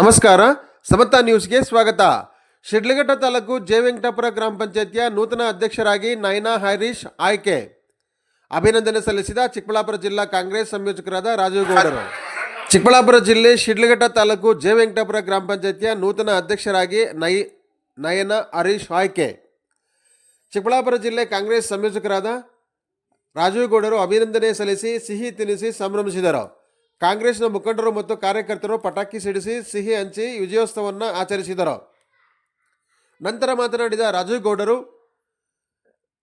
ನಮಸ್ಕಾರ. ಸಮತಾ ನ್ಯೂಸ್ಗೆ ಸ್ವಾಗತ. ಶಿಡ್ಲಘಟ್ಟ ತಾಲೂಕು ಜೆ ವೆಂಕಟಾಪುರ ಗ್ರಾಮ ಪಂಚಾಯತಿಯ ನೂತನ ಅಧ್ಯಕ್ಷರಾಗಿ ನಯನಾ ಹರೀಶ್ ಆಯ್ಕೆ. ಅಭಿನಂದನೆ ಸಲ್ಲಿಸಿದ ಚಿಕ್ಕಬಳ್ಳಾಪುರ ಜಿಲ್ಲಾ ಕಾಂಗ್ರೆಸ್ ಸಂಯೋಜಕರಾದ ರಾಜೀವ್ ಗೌಡರು. ಚಿಕ್ಕಬಳ್ಳಾಪುರ ಜಿಲ್ಲೆ ಶಿಡ್ಲಘಟ್ಟ ತಾಲೂಕು ಜೆ ವೆಂಕಟಾಪುರ ಗ್ರಾಮ ಪಂಚಾಯತಿಯ ನೂತನ ಅಧ್ಯಕ್ಷರಾಗಿ ನೈ, ನಯನ ಹರೀಶ್ ಆಯ್ಕೆ. ಚಿಕ್ಕಬಳ್ಳಾಪುರ ಜಿಲ್ಲೆ ಕಾಂಗ್ರೆಸ್ ಸಂಯೋಜಕರಾದ ರಾಜೀವ್ ಗೌಡರು ಅಭಿನಂದನೆ ಸಲ್ಲಿಸಿ ಸಿಹಿ ತಿನ್ನಿಸಿ ಸಂಭ್ರಮಿಸಿದರು. ಕಾಂಗ್ರೆಸ್ನ ಮುಖಂಡರು ಮತ್ತು ಕಾರ್ಯಕರ್ತರು ಪಟಾಕಿ ಸಿಡಿಸಿ ಸಿಹಿ ಹಂಚಿ ವಿಜಯೋತ್ಸವವನ್ನು ಆಚರಿಸಿದರು. ನಂತರ ಮಾತನಾಡಿದ ರಾಜೀವ್ ಗೌಡರು,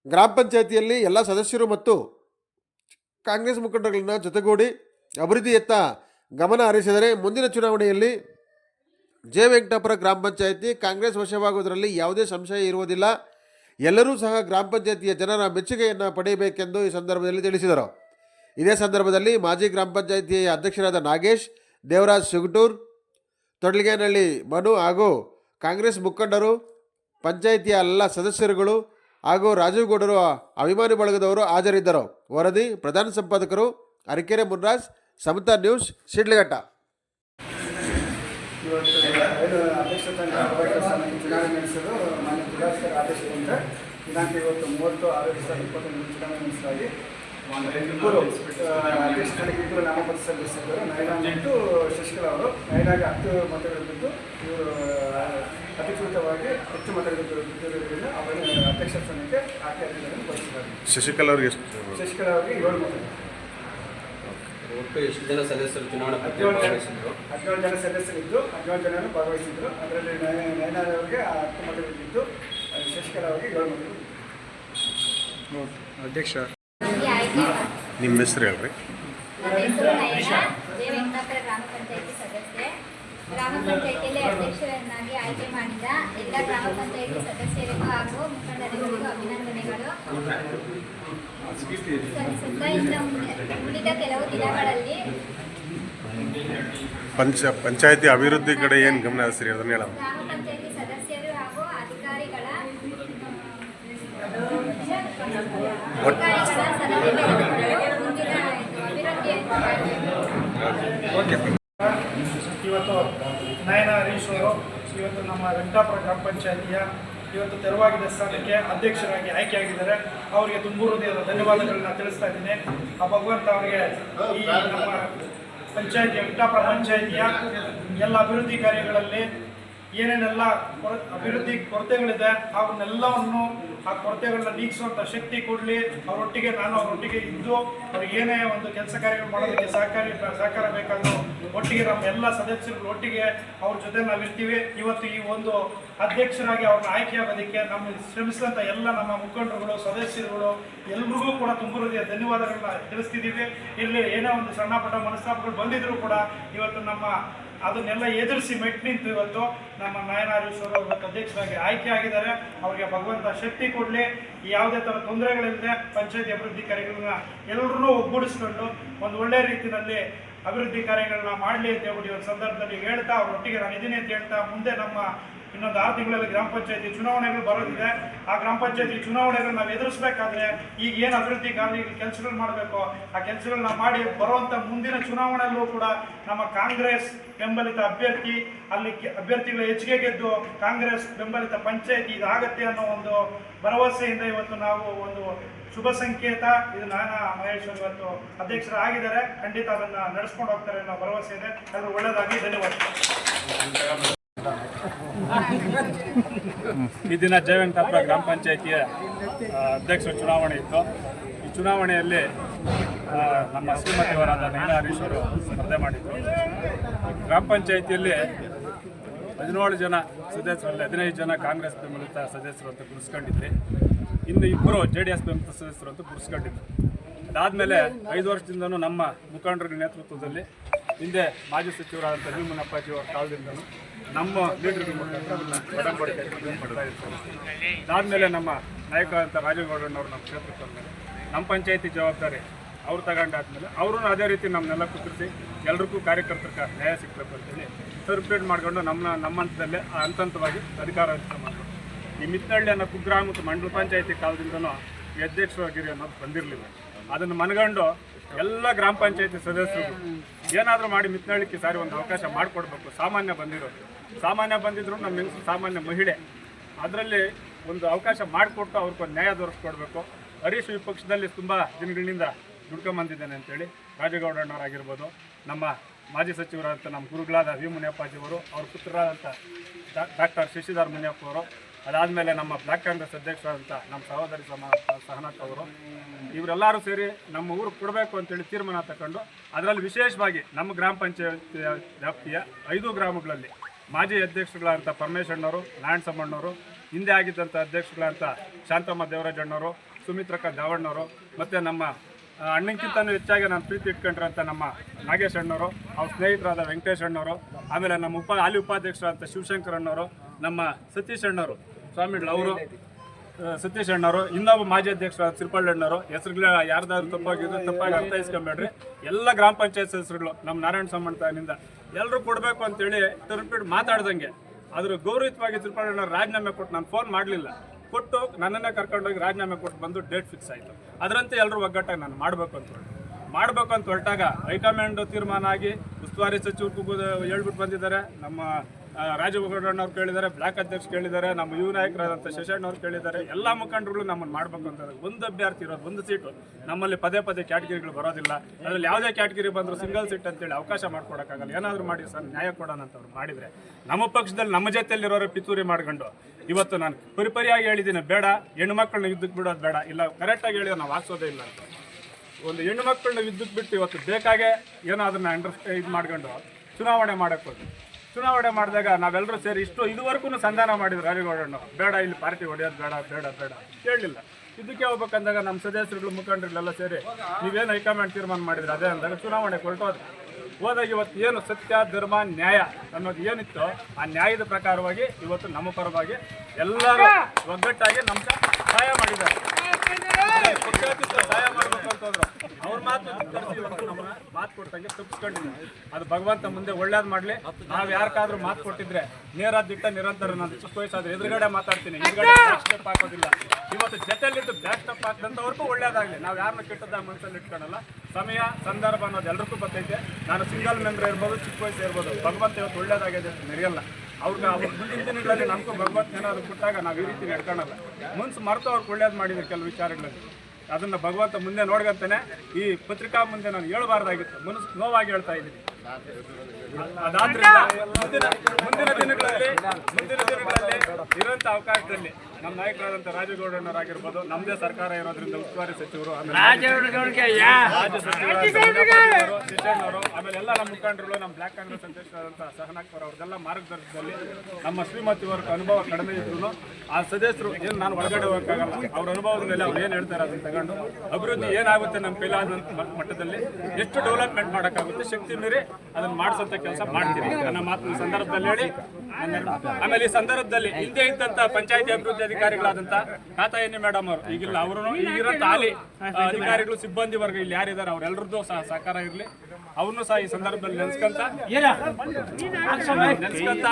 ಗ್ರಾಮ ಪಂಚಾಯಿತಿಯಲ್ಲಿ ಎಲ್ಲ ಸದಸ್ಯರು ಮತ್ತು ಕಾಂಗ್ರೆಸ್ ಮುಖಂಡರುಗಳನ್ನು ಜೊತೆಗೂಡಿ ಅಭಿವೃದ್ಧಿಯತ್ತ ಗಮನ ಹರಿಸಿದರೆ ಮುಂದಿನ ಚುನಾವಣೆಯಲ್ಲಿ ಜೆ. ವೆಂಕಟಾಪುರ ಗ್ರಾಮ ಪಂಚಾಯಿತಿ ಕಾಂಗ್ರೆಸ್ ವಶವಾಗುವುದರಲ್ಲಿ ಯಾವುದೇ ಸಂಶಯ ಇರುವುದಿಲ್ಲ. ಎಲ್ಲರೂ ಸಹ ಗ್ರಾಮ ಪಂಚಾಯಿತಿಯ ಜನರ ಮೆಚ್ಚುಗೆಯನ್ನು ಪಡೆಯಬೇಕೆಂದು ಈ ಸಂದರ್ಭದಲ್ಲಿ ತಿಳಿಸಿದರು. ಇದೇ ಸಂದರ್ಭದಲ್ಲಿ ಮಾಜಿ ಗ್ರಾಮ ಪಂಚಾಯಿತಿ ಅಧ್ಯಕ್ಷರಾದ ನಾಗೇಶ್, ದೇವರಾಜ್ ಸುಗಟೂರ್ ತೊಡ್ಲಿಗೇನಹಳ್ಳಿ ಮನು ಹಾಗೂ ಕಾಂಗ್ರೆಸ್ ಮುಖಂಡರು, ಪಂಚಾಯಿತಿಯ ಎಲ್ಲ ಸದಸ್ಯರುಗಳು ಹಾಗೂ ರಾಜೀವ್ ಗೌಡರು, ಅಭಿಮಾನಿ ಬಳಗದವರು ಹಾಜರಿದ್ದರು. ವರದಿ, ಪ್ರಧಾನ ಸಂಪಾದಕರು ಅರಕೆರೆ ಮುನ್ರಾಜ್ ಸಮತಾ ನ್ಯೂಸ್, ಶಿಡ್ಲಘಟ್ಟ. ಇವತ್ತು ಮೂವತ್ತು, ಆರು ಸಾವಿರದ ಇಪ್ಪತ್ತೊಂದು ಇಬ್ಬರು ಅಧ್ಯಕ್ಷ ಸ್ಥಾನಕ್ಕೆ ಇಬ್ಬರು ನಾಮಪತ್ರ ಸಲ್ಲಿಸಿದ್ದರು. ನಯನಾ ಮತ್ತು ಶಶಿಕಲಾ ಅವರು. ನೈನಾಗೆ ಹತ್ತು ಮತಗಳಿದ್ದು ಇವರು ಅಧಿಕೃತವಾಗಿ ಹೆಚ್ಚು ಮತಗಳಿದ್ದರಿಂದ ಅವರನ್ನು ಅಧ್ಯಕ್ಷ ಸ್ಥಾನಕ್ಕೆ ಆಯ್ಕೆಯಾಗಿದ್ದಾರೆ ಬಯಸಿದ್ದಾರೆ ಶಶಿಕಲಾ ಅವರಿಗೆ ಶಶಿಕಲಾ ಅವರಿಗೆ ಏಳು ಮತಗಳು. ಒಟ್ಟು ಎಷ್ಟು ಜನ ಸದಸ್ಯರು ಚುನಾವಣಾ ಹದಿನೇಳು ಜನ ಭಾಗವಹಿಸಿದ್ರು? ಹದಿನೇಳು ಜನ ಸದಸ್ಯರಿದ್ದು ಹದಿನೇಳು ಜನರು ಭಾಗವಹಿಸಿದ್ರು. ಅದರಲ್ಲಿ ನಯನಾರ್ ಅವರಿಗೆ ಹತ್ತು ಮತಗಳಿದ್ದು ಶಶಿಕಲಾ ಅವರಿಗೆ ಏಳು ಮತಗಳು. ಅಧ್ಯಕ್ಷ ನಿಮ್ಮ ಹೆಸರು ಹೇಳ್ರಿ. ನನ್ನ ಹೆಸರು ನಯನ ಗ್ರಾಮ ಪಂಚಾಯತಿ ಸದಸ್ಯೆ. ಗ್ರಾಮ ಪಂಚಾಯತಿಯಲ್ಲಿ ಅಧ್ಯಕ್ಷರನ್ನಾಗಿ ಆಯ್ಕೆ ಮಾಡಿದ ಎಲ್ಲ ಗ್ರಾಮ ಪಂಚಾಯತಿ ಸದಸ್ಯರಿಗೂ ಹಾಗೂ ಮುಖಂಡರಿಗೂ ಅಭಿನಂದನೆಗಳು. ಮುಂದೆ- ಉಳಿದ ಕೆಲವು ದಿನಗಳಲ್ಲಿ ಪಂಚ ಪಂಚಾಯತಿ ಅಭಿವೃದ್ಧಿ ಕಡೆ ಏನು ಗಮನ ಹರಿಸ್ರಿ ಅದನ್ನ ಹೇಳ ಗ್ರಾಮ ಪಂಚಾಯತಿ ಸದಸ್ಯರು ಹಾಗೂ ಅಧಿಕಾರಿಗಳ ಅಧಿಕಾರಿಗಳ ಸಲಹೆ ಮೇರೆಗೆ ಮುಂದಿನ ಇದು ಇವತ್ತು ನಯನ ಹರೀಶ್ ಅವರು, ಇವತ್ತು ನಮ್ಮ ವೆಂಕಟಾಪುರ ಗ್ರಾಮ ಪಂಚಾಯತಿಯ ಇವತ್ತು ತೆರವಾಗಿದ್ದ ಸ್ಥಾನಕ್ಕೆ ಅಧ್ಯಕ್ಷರಾಗಿ ಆಯ್ಕೆಯಾಗಿದ್ದಾರೆ. ಅವರಿಗೆ ತುಂಬು ಹೃದಯದ ಧನ್ಯವಾದಗಳನ್ನ ತಿಳಿಸ್ತಾ ಇದ್ದೀನಿ. ಆ ಭಗವಂತ ಅವರಿಗೆ ಈ ನಮ್ಮ ಪಂಚಾಯತಿ ವೆಂಕಟಾಪುರ ಪಂಚಾಯತಿಯ ಎಲ್ಲ ಅಭಿವೃದ್ಧಿ ಕಾರ್ಯಗಳಲ್ಲಿ ಏನೇನೆಲ್ಲ ಕೊರ, ಅಭಿವೃದ್ಧಿ ಕೊರತೆಗಳಿದೆ, ಅವನ್ನೆಲ್ಲವನ್ನು ಆ ಕೊರತೆಗಳನ್ನ ನೀಗಿಸುವಂಥ ಶಕ್ತಿ ಕೊಡಲಿ. ಅವರೊಟ್ಟಿಗೆ ನಾನು ಅವರೊಟ್ಟಿಗೆ ಇದ್ದು, ಅವ್ರಿಗೆ ಏನೇ ಒಂದು ಕೆಲಸ ಕಾರ್ಯಗಳು ಮಾಡೋದಕ್ಕೆ ಸಹಕಾರಿ, ಸಹಕಾರ ಬೇಕಾದರೂ ಒಟ್ಟಿಗೆ ನಮ್ಮ ಎಲ್ಲ ಸದಸ್ಯರುಗಳು ಒಟ್ಟಿಗೆ ಅವ್ರ ಜೊತೆ ನಾವು ಇರ್ತೀವಿ ಇವತ್ತು ಈ ಒಂದು ಅಧ್ಯಕ್ಷರಾಗಿ ಅವ್ರನ್ನ ಆಯ್ಕೆಯಾಗೋದಕ್ಕೆ ನಮ್ಮ ಶ್ರಮಿಸಿದಂಥ ಎಲ್ಲ ನಮ್ಮ ಮುಖಂಡರುಗಳು, ಸದಸ್ಯರುಗಳು ಎಲ್ರಿಗೂ ಕೂಡ ತುಂಬ ಹೃದಯ ಧನ್ಯವಾದಗಳನ್ನ ತಿಳಿಸ್ತಿದ್ದೀವಿ. ಇಲ್ಲಿ ಏನೋ ಒಂದು ಸಣ್ಣ ಪುಟ್ಟ ಮನಸ್ತಾಪಗಳು ಬಂದಿದ್ರು ಕೂಡ ಇವತ್ತು ನಮ್ಮ ಅದನ್ನೆಲ್ಲ ಎದುರಿಸಿ ಮೆಟ್ಟು ನಿಂತು ಇವತ್ತು ನಮ್ಮ ನಯನಾರೀಶ್ವರ ಅವರು ಅಧ್ಯಕ್ಷರಾಗಿ ಆಯ್ಕೆ ಆಗಿದ್ದಾರೆ. ಅವರಿಗೆ ಭಗವಂತ ಶಕ್ತಿ ಕೊಡಲಿ. ಯಾವುದೇ ಥರ ತೊಂದರೆಗಳಿಲ್ಲದೆ ಪಂಚಾಯತಿ ಅಭಿವೃದ್ಧಿ ಕಾರ್ಯಗಳನ್ನ ಎಲ್ಲರೂ ಒಗ್ಗೂಡಿಸ್ಕೊಂಡು ಒಂದು ಒಳ್ಳೆಯ ರೀತಿಯಲ್ಲಿ ಅಭಿವೃದ್ಧಿ ಕಾರ್ಯಗಳನ್ನ ಮಾಡಲಿ ಅಂತ ಹೇಳ್ಬಿಟ್ಟು ಇವತ್ತು ಸಂದರ್ಭದಲ್ಲಿ ಹೇಳ್ತಾ, ಅವರೊಟ್ಟಿಗೆ ನಾನು ಇದ್ದೀನಿ ಅಂತ ಹೇಳ್ತಾ, ಮುಂದೆ ನಮ್ಮ ಇನ್ನೊಂದು ಆರು ತಿಂಗಳಲ್ಲಿ ಗ್ರಾಮ ಪಂಚಾಯತಿ ಚುನಾವಣೆಗಳು ಬರೋದಿದೆ ಆ ಗ್ರಾಮ ಪಂಚಾಯತಿ ಚುನಾವಣೆಗಳು ನಾವು ಎದುರಿಸಬೇಕಾದ್ರೆ ಈಗ ಏನು ಅಭಿವೃದ್ಧಿ ಕಾರ್ಯ ಕೆಲಸಗಳು ಮಾಡಬೇಕು, ಆ ಕೆಲಸಗಳನ್ನ ಮಾಡಿ ಬರುವಂತ ಮುಂದಿನ ಚುನಾವಣೆಯಲ್ಲೂ ಕೂಡ ನಮ್ಮ ಕಾಂಗ್ರೆಸ್ ಬೆಂಬಲಿತ ಅಭ್ಯರ್ಥಿ, ಅಲ್ಲಿ ಅಭ್ಯರ್ಥಿಗಳು ಹೆಚ್ಚಿಗೆ ಗೆದ್ದು ಕಾಂಗ್ರೆಸ್ ಬೆಂಬಲಿತ ಪಂಚಾಯತಿ ಇದಾಗತ್ತೆ ಅನ್ನೋ ಒಂದು ಭರವಸೆಯಿಂದ ಇವತ್ತು ನಾವು ಒಂದು ಶುಭ ಸಂಕೇತ ಇದು ನಾನಾ ಮಹೇಶ್ ಇವತ್ತು ಅಧ್ಯಕ್ಷರಾಗಿದ್ದಾರೆ. ಖಂಡಿತ ಅದನ್ನು ನಡೆಸ್ಕೊಂಡು ಹೋಗ್ತಾರೆ ಅನ್ನೋ ಭರವಸೆ ಇದೆ ಅದು ಒಳ್ಳೆಯದಾಗಿ ಧನ್ಯವಾದ ಈ ದಿನ ಜಯವಂತಪ್ಪ ಗ್ರಾಮ ಪಂಚಾಯಿತಿಯ ಅಧ್ಯಕ್ಷರ ಚುನಾವಣೆ ಇತ್ತು. ಈ ಚುನಾವಣೆಯಲ್ಲಿ ನಮ್ಮ ಶ್ರೀಮತಿಯವರಾದ ನಯನ ಹರೀಶ್ವರು ಸ್ಪರ್ಧೆ ಮಾಡಿದ್ರು. ಗ್ರಾಮ ಪಂಚಾಯಿತಿಯಲ್ಲಿ ಹದಿನೇಳು ಜನ ಸದಸ್ಯರಲ್ಲಿ ಹದಿನೈದು ಜನ ಕಾಂಗ್ರೆಸ್ ಬೆಂಬಲಿತ ಸದಸ್ಯರು ಅಂತ ಗುರುಸ್ಕೊಂಡಿದ್ರಿ ಇನ್ನು ಇಬ್ಬರು ಜೆ ಡಿ ಎಸ್ ಬೆಂಬಲಿತ ಸದಸ್ಯರು ಅಂತ ಗುರುಸ್ಕೊಂಡಿದ್ರು ಅದಾದಮೇಲೆ ಐದು ವರ್ಷದಿಂದನೂ ನಮ್ಮ ಮುಖಂಡರ ನೇತೃತ್ವದಲ್ಲಿ ಹಿಂದೆ ಮಾಜಿ ಸಚಿವರಾದಂಥ ಭೀಮನಪ್ಪಾಜಿ ಅವರ ಕಾಲದಿಂದನೂ ನಮ್ಮ ಲೀಡರ್ ಅದಾದಮೇಲೆ ನಮ್ಮ ನಾಯಕ ಅಂತ ರಾಜೇಗೌಡನವರು ನಮ್ಮ ಕ್ಷೇತ್ರಕ್ಕೆ ಬಂದ್ಮೇಲೆ, ನಮ್ಮ ಪಂಚಾಯತಿ ಜವಾಬ್ದಾರಿ ಅವ್ರು ತಗೊಂಡಾದ್ಮೇಲೆ ಅವರು ಅದೇ ರೀತಿ ನಮ್ಮನ್ನೆಲ್ಲ ಕುದುರಿಸಿ ಎಲ್ರಿಗೂ ಕಾರ್ಯಕರ್ತರಿಗೆ ನ್ಯಾಯ ಸಿಗ್ಬೇಕು ಅಂತೇಳಿ ಸರ್ಪ್ರೇಟ್ ಮಾಡ್ಕೊಂಡು ನಮ್ಮ ನಮ್ಮ ಹಂತದಲ್ಲೇ ಹಂತ ಹಂತವಾಗಿ ಅಧಿಕಾರ ಹಂಚಿಕೆ ಮಾಡಿದ್ರು ಈ ಮಿತ್ತಳ್ಳಿ ಅನ್ನೋ ಕುಗ್ರಾಮ ಮತ್ತು ಮಂಡಲ ಪಂಚಾಯತಿ ಕಾಲದಿಂದನೂ ಅಧ್ಯಕ್ಷರಾಗಿರಿ ಅನ್ನೋದು ಬಂದಿರಲಿಲ್ಲ. ಅದನ್ನು ಮನಗಂಡು ಎಲ್ಲ ಗ್ರಾಮ ಪಂಚಾಯತಿ ಸದಸ್ಯರು ಏನಾದರೂ ಮಾಡಿ ಮಿತ್ನಳ್ಳಿಕ್ಕೆ ಸಾರಿ ಒಂದು ಅವಕಾಶ ಮಾಡಿಕೊಡ್ಬೇಕು, ಸಾಮಾನ್ಯ ಬಂದಿರೋದು ಸಾಮಾನ್ಯ ಬಂದಿದ್ರು, ನಮ್ಮ ಹೆಂಗಸು ಸಾಮಾನ್ಯ ಮಹಿಳೆ. ಅದರಲ್ಲಿ ಒಂದು ಅವಕಾಶ ಮಾಡಿಕೊಟ್ಟು ಅವ್ರಿಗೊಂದು ನ್ಯಾಯ ದೊರಕಿಸ್ಕೊಡ್ಬೇಕು ಹರೀಶ್ ವಿಪಕ್ಷದಲ್ಲಿ ತುಂಬ ದಿನಗಳಿಂದ ದುಡ್ಕೊಂಬಂದಿದ್ದಾನೆ ಅಂತೇಳಿ ರಾಜಗೌಡಣ್ಣವರಾಗಿರ್ಬೋದು ನಮ್ಮ ಮಾಜಿ ಸಚಿವರಾದಂಥ ನಮ್ಮ ಗುರುಗಳಾದ ವಿ ಮುನಿಯಪ್ಪಾಜಿಯವರು ಅವ್ರ ಪುತ್ರರಾದಂಥ ಡಾಕ್ಟರ್ ಶಶಿಧರ್ ಮುನಿಯಪ್ಪ ಅವರು, ಅದಾದಮೇಲೆ ನಮ್ಮ ಬ್ಲಾಕ್ ಕಾಂಗ್ರೆಸ್ ಅಧ್ಯಕ್ಷರಾದಂಥ ನಮ್ಮ ಸಹೋದರಿ ಸಮ, ಸಹನಾಥ್ ಅವರು, ಇವರೆಲ್ಲರೂ ಸೇರಿ ನಮ್ಮ ಊರು ಕೊಡಬೇಕು ಅಂತೇಳಿ ತೀರ್ಮಾನ ತಗೊಂಡು ಅದರಲ್ಲಿ ವಿಶೇಷವಾಗಿ ನಮ್ಮ ಗ್ರಾಮ ಪಂಚಾಯತ್ ವ್ಯಾಪ್ತಿಯ ಐದು ಗ್ರಾಮಗಳಲ್ಲಿ ಮಾಜಿ ಅಧ್ಯಕ್ಷರುಗಳಾದಂಥ ಪರಮೇಶಣ್ಣವರು ನಾರಾಯಣ ಸಮ್ಮಣ್ಣವರು ಹಿಂದೆ ಆಗಿದ್ದಂಥ ಅಧ್ಯಕ್ಷರುಗಳಂತ ಶಾಂತಮ್ಮ ದೇವರಾಜಣ್ಣವರು ಸುಮಿತ್ರಕ್ಕ ದಾವಣ್ಣವರು, ಮತ್ತು ನಮ್ಮ ಅಣ್ಣಕ್ಕಿಂತಲೂ ಹೆಚ್ಚಾಗಿ ನಾನು ಪ್ರೀತಿ ಇಟ್ಕೊಂಡಿರೋಂಥ ನಮ್ಮ ನಾಗೇಶ್ ಅಣ್ಣವರು, ಅವ್ರ ಸ್ನೇಹಿತರಾದ ವೆಂಕಟೇಶ್ ಅಣ್ಣವರು, ಆಮೇಲೆ ನಮ್ಮ ಉಪ, ಹಾಲಿ ಉಪಾಧ್ಯಕ್ಷರಾದಂಥ ಶಿವಶಂಕರ್ ಅಣ್ಣವರು, ನಮ್ಮ ಸತೀಶ್ ಅಣ್ಣವರು, ಸ್ವಾಮಿಗಳು ಅವರು ಸತೀಶ್ ಅಣ್ಣವರು, ಇನ್ನೊಬ್ಬ ಮಾಜಿ ಅಧ್ಯಕ್ಷರಾದ ತಿರುಪಳ್ಳಿ ಅಣ್ಣವರು, ಹೆಸರುಗಳ ಯಾರ್ದಾದ್ರು ತಪ್ಪಾಗಿದ್ರು ತಪ್ಪಾಗಿ ಅರ್ಥೈಸ್ಕೊಂಬೇಡ್ರಿ. ಎಲ್ಲ ಗ್ರಾಮ ಪಂಚಾಯತ್ ಸದಸ್ಯರುಗಳು, ನಮ್ಮ ನಾರಾಯಣ ಸಮ್ಮಣ್ಣನಿಂದ ಎಲ್ಲರೂ ಕೊಡಬೇಕು ಅಂತೇಳಿ ತಿರುಪಿಡ್ ಮಾತಾಡ್ದಂಗೆ. ಅದ್ರ ಗೌರವಿತವಾಗಿ ತಿರುಪಳ್ಳಿ ನಾನು ರಾಜೀನಾಮೆ ಕೊಟ್ಟು ನಾನು ಫೋನ್ ಮಾಡಲಿಲ್ಲ. ಕೊಟ್ಟು ನನ್ನನ್ನೇ ಕರ್ಕೊಂಡೋಗಿ ರಾಜೀನಾಮೆ ಕೊಟ್ಟು ಬಂದು ಡೇಟ್ ಫಿಕ್ಸ್ ಆಯಿತು. ಅದರಂತೆ ಎಲ್ಲರೂ ಒಗ್ಗಟ್ಟಾಗಿ ನಾನು ಮಾಡಬೇಕು ಅಂತ ಮಾಡಬೇಕು ಅಂತ ಹೊರಟಾಗ ಹೈಕಮಾಂಡ್ ತೀರ್ಮಾನ ಆಗಿ ಉಸ್ತುವಾರಿ ಸಚಿವರು ಹೇಳ್ಬಿಟ್ಟು ಬಂದಿದ್ದಾರೆ. ನಮ್ಮ ಆ, ರಾಜಗೌಡಣ್ಣವ್ರು ಕೇಳಿದ್ದಾರೆ ಬ್ಲಾಕ್ ಅಧ್ಯಕ್ಷ ಕೇಳಿದ್ದಾರೆ ನಮ್ಮ ಯುವ ನಾಯಕರಾದಂಥ ಶಶಣ್ಣವ್ರು ಕೇಳಿದ್ದಾರೆ ಎಲ್ಲ ಮುಖಂಡರುಗಳು ನಮ್ಮನ್ನು ಮಾಡಬೇಕು ಅಂತ ಒಂದು ಅಭ್ಯರ್ಥಿ ಇರೋದು ಒಂದು ಸೀಟು. ನಮ್ಮಲ್ಲಿ ಪದೇ ಪದೇ ಕ್ಯಾಟಗಿರಿಗಳು ಬರೋದಿಲ್ಲ. ಅದರಲ್ಲಿ ಯಾವುದೇ ಕ್ಯಾಟಗಿರಿ ಬಂದರೂ ಸಿಂಗಲ್ ಸೀಟ್ ಅಂತೇಳಿ ಅವಕಾಶ ಮಾಡಿಕೊಡೋಕ್ಕಾಗಲ್ಲ. ಏನಾದರೂ ಮಾಡಿ ಸರ್ ನ್ಯಾಯ ಕೊಡೋಣ ಅಂತ ಅವ್ರು ಮಾಡಿದರೆ. ನಮ್ಮ ಪಕ್ಷದಲ್ಲಿ ನಮ್ಮ ಜೊತೆಯಲ್ಲಿರೋರು ಪಿತೂರಿ ಮಾಡ್ಕೊಂಡು ಇವತ್ತು ನಾನು ಪರಿಪರಿಯಾಗಿ ಹೇಳಿದ್ದೀನಿ ಬೇಡ ಹೆಣ್ಣು ಮಕ್ಕಳನ್ನ ಯುದ್ಧಕ್ಕೆ ಬಿಡೋದು ಬೇಡ ಇಲ್ಲ ಕರೆಕ್ಟಾಗಿ ಹೇಳಿದ್ರೆ ನಾವು ಹಾಕ್ಸೋದೇ ಇಲ್ಲ ಅಂತ. ಒಂದು ಹೆಣ್ಣು ಮಕ್ಕಳನ್ನ ವಿದ್ಯುತ್ ಬಿಟ್ಟು ಇವತ್ತು ಬೇಕಾಗೆ ಏನಾದರೂ ಅಂಡರ್ ಇದು ಮಾಡ್ಕೊಂಡು ಚುನಾವಣೆ ಮಾಡೋಕ್ಕೋದು ಚುನಾವಣೆ ಮಾಡಿದಾಗ ನಾವೆಲ್ಲರೂ ಸೇರಿ ಇಷ್ಟು ಇದುವರೆಗೂ ಸಂಧಾನ ಮಾಡಿದ್ರು ರಾಜಗೌಡಣ್ಣ ಬೇಡ ಇಲ್ಲಿ ಪಾರ್ಟಿ ಹೊಡೆಯೋದು ಬೇಡ ಬೇಡ ಬೇಡ. ಕೇಳಲಿಲ್ಲ. ಇದಕ್ಕೆ ಹೋಗ್ಬೇಕಂದಾಗ ನಮ್ಮ ಸದಸ್ಯರುಗಳು ಮುಖಂಡರುಗಳೆಲ್ಲ ಸೇರಿ ನೀವೇನು ಹೈಕಮಾಂಡ್ ತೀರ್ಮಾನ ಮಾಡಿದ್ರೆ? ಅದೇ ಅಂದಾಗ ಚುನಾವಣೆ ಹೊರಟೋದು ಹೋದಾಗ ಇವತ್ತು ಏನು ಸತ್ಯ ಧರ್ಮ ನ್ಯಾಯ ಅನ್ನೋದು ಏನಿತ್ತು ಆ ನ್ಯಾಯದ ಪ್ರಕಾರವಾಗಿ ಇವತ್ತು ನಮ್ಮ ಪರವಾಗಿ ಎಲ್ಲರೂ ಒಗ್ಗಟ್ಟಾಗಿ ನಮ್ಗೆ ಸಹಾಯ ಮಾಡಿದ್ದಾರೆ. ಪಕ್ಷಾತೀತ ಸಹಾಯ ಮಾಡ್ಬೇಕು. ಅವ್ರ ಮಾತು ನಮ್ಮ ಮಾತು ಕೊಟ್ಟಂಗೆ ತಪ್ಪಿಸ್ಕೊಂಡಿದ್ದಾರೆ ಅದು ಭಗವಂತ ಮುಂದೆ ಒಳ್ಳೇದು ಮಾಡಲಿ. ನಾವು ಯಾರಿಗಾದ್ರೂ ಮಾತು ಕೊಟ್ಟಿದ್ರೆ ನೇರ ದಿಟ್ಟ ನಿರಂತರ ನಾನು ಚಿಕ್ಕ ವಯಸ್ಸಾದ್ರೆ ಎದುರುಗಡೆ ಮಾತಾಡ್ತೀನಿ. ಎದುರುಗಡೆ ಬ್ಯಾಕ್ ಸ್ಟೆಪ್ ಹಾಕೋದಿಲ್ಲ. ಇವತ್ತು ಜೊತೆಲಿದ್ದು ಬ್ಯಾಕ್ ಸ್ಟೆಪ್ ಹಾಕಿದಂಥವ್ರಿಗೂ ಒಳ್ಳೇದಾಗಲಿ. ನಾವು ಯಾರನ್ನ ಕೆಟ್ಟದ ಮನಸ್ಸಲ್ಲಿ ಇಟ್ಕೊಳಲ್ಲ. ಸಮಯ ಸಂದರ್ಭ ಅನ್ನೋದು ಎಲ್ರಿಗೂ ಬರ್ತೈತೆ ನಾನು ಸಿಂಗಲ್ ಮೆಂಬರ್ ಇರ್ಬೋದು ಚಿಕ್ಕ ವಯಸ್ಸು ಇರ್ಬೋದು. ಭಗವಂತ ಇವತ್ತು ಒಳ್ಳೇದಾಗಿದೆ ಅಂತ ನಡೆಯಲ್ಲ ಅವ್ರಿಗೆ ಅವ್ರ ಮುಂದಿನ ದಿನಗಳಲ್ಲಿ ನಮಗೂ ಭಗವಂತ ಏನಾದ್ರು ಕೊಟ್ಟಾಗ ನಾವು ಈ ರೀತಿ ನಡ್ಕೊಳಲ್ಲ. ಮುನ್ಸು ಮರೆತು ಅವ್ರಿಗೆ ಒಳ್ಳೇದು ಮಾಡಿದ್ರು ಕೆಲವು ವಿಚಾರಗಳಲ್ಲಿ. ಅದನ್ನ ಭಗವಂತ ಮುಂದೆ ನೋಡ್ಕಂತಾನೆ ಈ ಪತ್ರಿಕಾ ಮುಂದೆ ನಾನು ಹೇಳಬಾರ್ದಾಗಿತ್ತು. ಮನಸ್ಸು ನೋವಾಗಿ ಹೇಳ್ತಾ ಇದ್ದೀನಿ. ಅದಾದ್ರಿಂದ ಮುಂದಿನ ಮುಂದಿನ ದಿನಗಳಲ್ಲಿ ಮುಂದಿನ ದಿನಗಳಲ್ಲಿ ಇರುವಂತ ಅವಕಾಶದಲ್ಲಿ ನಮ್ಮ ನಾಯಕರಾದಂಥ ರಾಜಗೌಡಣ್ಣವರಾಗಿರ್ಬೋದು ನಮ್ಮದೇ ಸರ್ಕಾರ ಇರೋದ್ರಿಂದ ಉಸ್ತುವಾರಿ ಸಚಿವರು ಆಮೇಲೆ ರಾಜ್ಯ ಸಚಿವರು ಶಿಶಣ್ಣವರು ಆಮೇಲೆ ಎಲ್ಲ ನಮ್ಮ ಮುಖಂಡರು ನಮ್ಮ ಬ್ಲಾಕ್ ಕಾಂಗ್ರೆಸ್ ಅಧ್ಯಕ್ಷರಾದಂಥ ಸಹನಾಕ್ಪರ್ ಅವ್ರದ್ದೆಲ್ಲ ಮಾರ್ಗದರ್ಶನದಲ್ಲಿ ನಮ್ಮ ಶ್ರೀಮತಿ ವರ್ಗ ಅನುಭವ ಕಡಿಮೆ ಇದ್ರು ಆ ಸದಸ್ಯರು ಏನು ನಾನು ಒಳಗಡೆ ಹೋಗಕ್ಕಾಗಲ್ಲ ಅವ್ರ ಅನುಭವದ ಮೇಲೆ ಅವ್ರು ಏನು ಹೇಳ್ತಾರೆ ಅದನ್ನ ತಗೊಂಡು ಅಭಿವೃದ್ಧಿ ಏನಾಗುತ್ತೆ ನಮ್ಮ ಕೈಲಾದ ಮಟ್ಟದಲ್ಲಿ ಎಷ್ಟು ಡೆವಲಪ್ಮೆಂಟ್ ಮಾಡೋಕ್ಕಾಗುತ್ತೆ ಶಕ್ತಿ ಮೀರಿ ಅದನ್ನ ಮಾಡಿಸೋಂಥ ಕೆಲಸ ಮಾಡ್ತೀನಿ ನನ್ನ ಮಾತಿನ ಸಂದರ್ಭದಲ್ಲಿ ಹೇಳಿ. ಆಮೇಲೆ ಈ ಸಂದರ್ಭದಲ್ಲಿ ಹಿಂದೆ ಇದ್ದಂತ ಪಂಚಾಯತಿ ಅಭಿವೃದ್ಧಿ ಅಧಿಕಾರಿಗಳಾದಂತ ಕಾತಾಯಿನಿ ಮೇಡಮ್ ಅವರು. ಈಗಿಲ್ಲ ಅವರು ಈಗಿರೋ ತಾಲಿ ಅಧಿಕಾರಿಗಳು, ಸಿಬ್ಬಂದಿ ವರ್ಗ ಇಲ್ಲಿ ಯಾರಿದ್ದಾರೆ ಅವರೆಲ್ಲರದ್ದು ಸಹ ಸಹಕಾರ ಇರಲಿ. ಅವ್ರನ್ನು ಸಹ ಈ ಸಂದರ್ಭದಲ್ಲಿ ನೆನೆಸ್ಕೊಂತ ನೆನೆಸ್ಕೊಂತ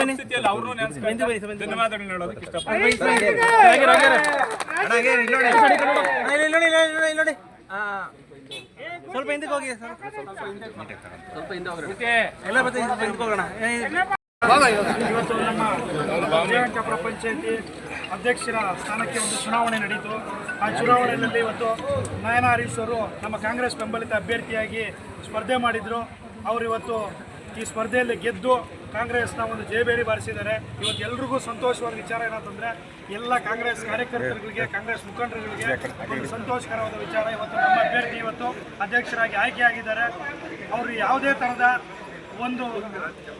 ನೆನೆಸ್ಕೊಂತ ಧನ್ಯವಾದಗಳು ಹೇಳೋದಕ್ಕೆ ಇಷ್ಟಪಡ್ತೀನಿ. ಸ್ವಲ್ಪ ಹಿಂದಕ್ಕೆ ಹೋಗಿ ಸರ್. ಸ್ವಲ್ಪ ಹಿಂದೆ ಹೋಗ್ರಿ. ಎಲ್ಲ ಬರ್ತೀನಿ ಸ್ವಲ್ಪ ಹಿಂದಕ್ಕೆ ಹೋಗೋಣ. ಇವತ್ತು ನಮ್ಮ ಜಯವಂತಪುರ ಪಂಚಾಯತಿ ಅಧ್ಯಕ್ಷರ ಸ್ಥಾನಕ್ಕೆ ಒಂದು ಚುನಾವಣೆ ನಡೀತು. ಆ ಚುನಾವಣೆಯಲ್ಲಿ ಇವತ್ತು ನಯನ ಹರೀಶ್ ಅವರು ನಮ್ಮ ಕಾಂಗ್ರೆಸ್ ಬೆಂಬಲಿತ ಅಭ್ಯರ್ಥಿಯಾಗಿ ಸ್ಪರ್ಧೆ ಮಾಡಿದರು. ಅವರು ಇವತ್ತು ಈ ಸ್ಪರ್ಧೆಯಲ್ಲಿ ಗೆದ್ದು ಕಾಂಗ್ರೆಸ್ನ ಒಂದು ಜಯಬೇರಿ ಬಾರಿಸಿದ್ದಾರೆ. ಇವತ್ತು ಎಲ್ರಿಗೂ ಸಂತೋಷವಾದ ವಿಚಾರ ಏನಂತಂದರೆ, ಎಲ್ಲ ಕಾಂಗ್ರೆಸ್ ಕಾರ್ಯಕರ್ತರುಗಳಿಗೆ, ಕಾಂಗ್ರೆಸ್ ಮುಖಂಡರುಗಳಿಗೆ ಒಂದು ಸಂತೋಷಕರವಾದ ವಿಚಾರ. ಇವತ್ತು ನಮ್ಮ ಅಭ್ಯರ್ಥಿ ಇವತ್ತು ಅಧ್ಯಕ್ಷರಾಗಿ ಆಯ್ಕೆಯಾಗಿದ್ದಾರೆ ಅವರು ಯಾವುದೇ ಥರದ ಒಂದು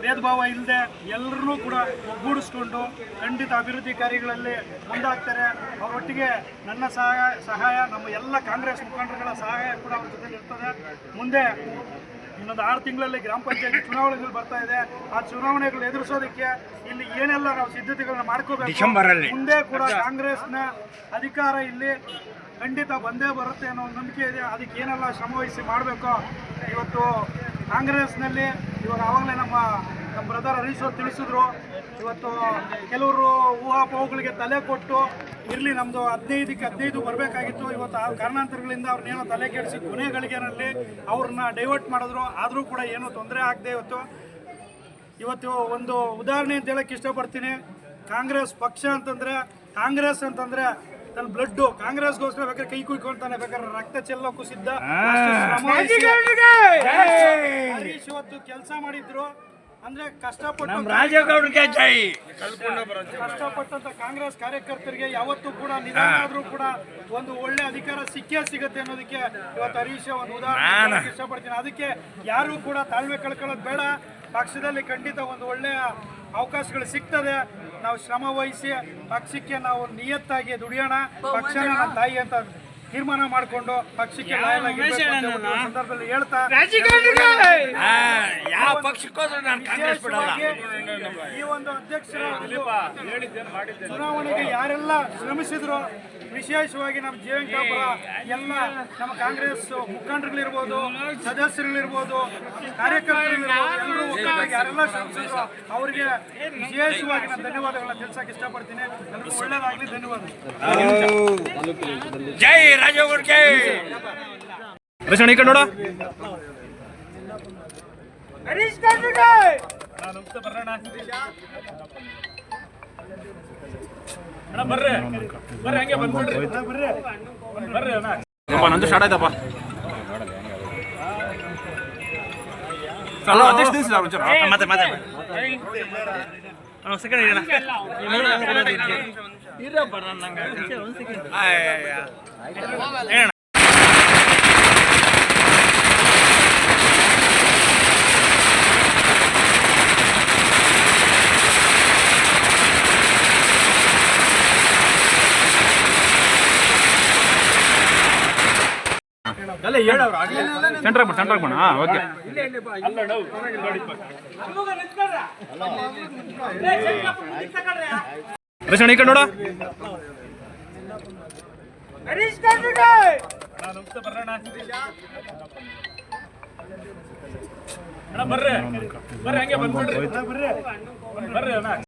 ಭೇದ ಭಾವ ಇಲ್ಲದೆ ಎಲ್ಲರನ್ನೂ ಕೂಡ ಒಗ್ಗೂಡಿಸ್ಕೊಂಡು ಖಂಡಿತ ಅಭಿವೃದ್ಧಿ ಕಾರ್ಯಗಳಲ್ಲಿ ಮುಂದಾಗ್ತಾರೆ. ಅವರೊಟ್ಟಿಗೆ ನನ್ನ ಸಹಾಯ ಸಹಾಯ, ನಮ್ಮ ಎಲ್ಲ ಕಾಂಗ್ರೆಸ್ ಮುಖಂಡರುಗಳ ಸಹಾಯ ಕೂಡ ಅವ್ರ ಜೊತೆಲಿ ಇರ್ತದೆ. ಮುಂದೆ ಇನ್ನೊಂದು ಆರು ತಿಂಗಳಲ್ಲಿ ಗ್ರಾಮ ಪಂಚಾಯತಿ ಚುನಾವಣೆಗಳು ಬರ್ತಾ ಇದೆ. ಆ ಚುನಾವಣೆಗಳು ಎದುರಿಸೋದಕ್ಕೆ ಇಲ್ಲಿ ಏನೆಲ್ಲ ನಾವು ಸಿದ್ಧತೆಗಳನ್ನ ಮಾಡ್ಕೋಬೇಕು? ಮುಂದೆ ಕೂಡ ಕಾಂಗ್ರೆಸ್ನ ಅಧಿಕಾರ ಇಲ್ಲಿ ಖಂಡಿತ ಬಂದೇ ಬರುತ್ತೆ ಅನ್ನೋ ಒಂದು ನಂಬಿಕೆ ಇದೆ. ಅದಕ್ಕೆ ಏನೆಲ್ಲ ಶ್ರಮವಹಿಸಿ ಮಾಡಬೇಕು? ಇವತ್ತು ಕಾಂಗ್ರೆಸ್ನಲ್ಲಿ ಇವಾಗ ಆವಾಗಲೇ ನಮ್ಮ ನಮ್ಮ ಬ್ರದರ್ ಹರೀಶ್ ಅವ್ರು ತಿಳಿಸಿದ್ರು. ಇವತ್ತು ಕೆಲವರು ಊಹಾಪೋಹಗಳಿಗೆ ತಲೆ ಕೊಟ್ಟು ಇರಲಿ ನಮ್ಮದು ಹದಿನೈದಕ್ಕೆ ಹದಿನೈದು ಬರಬೇಕಾಗಿತ್ತು. ಇವತ್ತು ಆ ಕಾರಣಾಂತರಗಳಿಂದ ಅವ್ರನ್ನೇನೋ ತಲೆ ಕೆಡಿಸಿ ಕೊನೆ ಗಳಿಗೆನಲ್ಲಿ ಅವ್ರನ್ನ ಡೈವರ್ಟ್ ಮಾಡಿದ್ರು. ಆದರೂ ಕೂಡ ಏನೂ ತೊಂದರೆ ಆಗದೆ ಇವತ್ತು ಇವತ್ತು ಒಂದು ಉದಾಹರಣೆ ಅಂತ ಹೇಳಕ್ಕೆ ಇಷ್ಟಪಡ್ತೀನಿ. ಕಾಂಗ್ರೆಸ್ ಪಕ್ಷ ಅಂತಂದರೆ ಕಾಂಗ್ರೆಸ್ ಅಂತಂದರೆ ನನ್ನ ಬ್ಲಡ್ಡು ಕಾಂಗ್ರೆಸ್ಗೋಸ್ಕರ ಬೇಕಾದ್ರೆ ಕೈ ಕುಯ್ಕೊಂತಾನೆ. ಬೇಕಾದ್ರೆ ರಕ್ತ ಚೆಲ್ಲೋಕ್ಕೂ ಸಿದ್ಧ. ಹರೀಶ್ ಇವತ್ತು ಕೆಲಸ ಮಾಡಿದ್ರು. ಅಂದ್ರೆ ಕಷ್ಟಪಟ್ಟು ಕಷ್ಟಪಟ್ಟಂತ ಕಾಂಗ್ರೆಸ್ ಕಾರ್ಯಕರ್ತರಿಗೆ ಯಾವತ್ತೂ ಕೂಡ ನಿಧಾನಾದ್ರೂ ಕೂಡ ಒಂದು ಒಳ್ಳೆ ಅಧಿಕಾರ ಸಿಕ್ಕೇ ಸಿಗುತ್ತೆ ಅನ್ನೋದಕ್ಕೆ ಇವತ್ತು ಹರೀಶ್ ಒಂದು ಉದಾಹರಣೆ ಇಷ್ಟಪಡ್ತೀನಿ. ಅದಕ್ಕೆ ಯಾರು ಕೂಡ ತಾಳ್ಮೆ ಕಳ್ಕೊಳ್ಳೋದು ಬೇಡ. ಪಕ್ಷದಲ್ಲಿ ಖಂಡಿತ ಒಂದು ಒಳ್ಳೆಯ ಅವಕಾಶಗಳು ಸಿಗ್ತದೆ. ನಾವು ಶ್ರಮ ವಹಿಸಿ ಪಕ್ಷಕ್ಕೆ ನಾವು ನಿಯತ್ತಾಗಿ ದುಡಿಯೋಣ. ಪಕ್ಷನ ನಮ್ಮ ತಾಯಿ ಅಂತ ತೀರ್ಮಾನ ಮಾಡಿಕೊಂಡು ಪಕ್ಷಕ್ಕೆ ಲಾಯಲ್ ಆಗಿ ಅಂತ ಒಂದು ಸಂದರ್ಭದಲ್ಲಿ ಹೇಳ್ತಾ ಯಾವ ಪಕ್ಷಕ್ಕೋಸ್ಕರ ನಾನು ಕಾಂಗ್ರೆಸ್ ಬಿಡಲ್ಲ. ಈ ಒಂದು ಅಧ್ಯಕ್ಷರ ಚುನಾವಣೆಗೆ ಯಾರೆಲ್ಲ ಶ್ರಮಿಸಿದ್ರು ವಿಶೇಷವಾಗಿ ನಮ್ಮ ಜೀವಂಕಾಪುರ ಎಲ್ಲ ನಮ್ಮ ಕಾಂಗ್ರೆಸ್ ಮುಖಂಡರುಗಳಿರ್ಬೋದು ಸದಸ್ಯರುಗಳಿರ್ಬೋದು ಕಾರ್ಯಕರ್ತರು ಯಾರೆಲ್ಲ ಶ್ರಮಿಸಿದ್ರು ಅವರಿಗೆ ವಿಶೇಷವಾಗಿ ನಾನು ಧನ್ಯವಾದಗಳನ್ನ ತಿಳಿಸಕ್ಕೆ ಇಷ್ಟಪಡ್ತೀನಿ. ಎಲ್ಲರಿಗೂ ಒಳ್ಳೇದಾಗಲಿ ಧನ್ಯವಾದ ಜೈ ರಾಜೇಗೌಡ ಜೈ ಅಣ್ಣ ಬರ್ರಿ ಬರ್ರಿ ಹಂಗೆ ಬಂದ್ಬಿಡ್ರಿ. ಬರ್ರಿ. ನಂದು ಸ್ಟಾರ್ಟ್ ಆಯ್ತಪ್ಪ ಹಲೋ ಅಧ್ಯಕ್ಷ ದಿವಸ ಒಂಚೂರು. ಮತ್ತೆ ಮತ್ತೆ ಸೆಕೆಂಡ್ ಇರೋಣ ಇರಪ್ಪ ನಾನು ನಂಗೆ ಸೆಂಟ್ರಾಗ್ ಬಿಡು ಸೆಂಟ್ರಾಗ್ ಬಿಡು ಹಾಂ ಓಕೆ ರಚನೆ ಈ ಕಡೆ ನೋಡು. ಬರ್ರಿ. ಬರ್ರಿ ಹಂಗೆ ಬಂದ್ಬಿಡ್ರಿ. ಬರ್ರಿ ಅಣ್ಣ.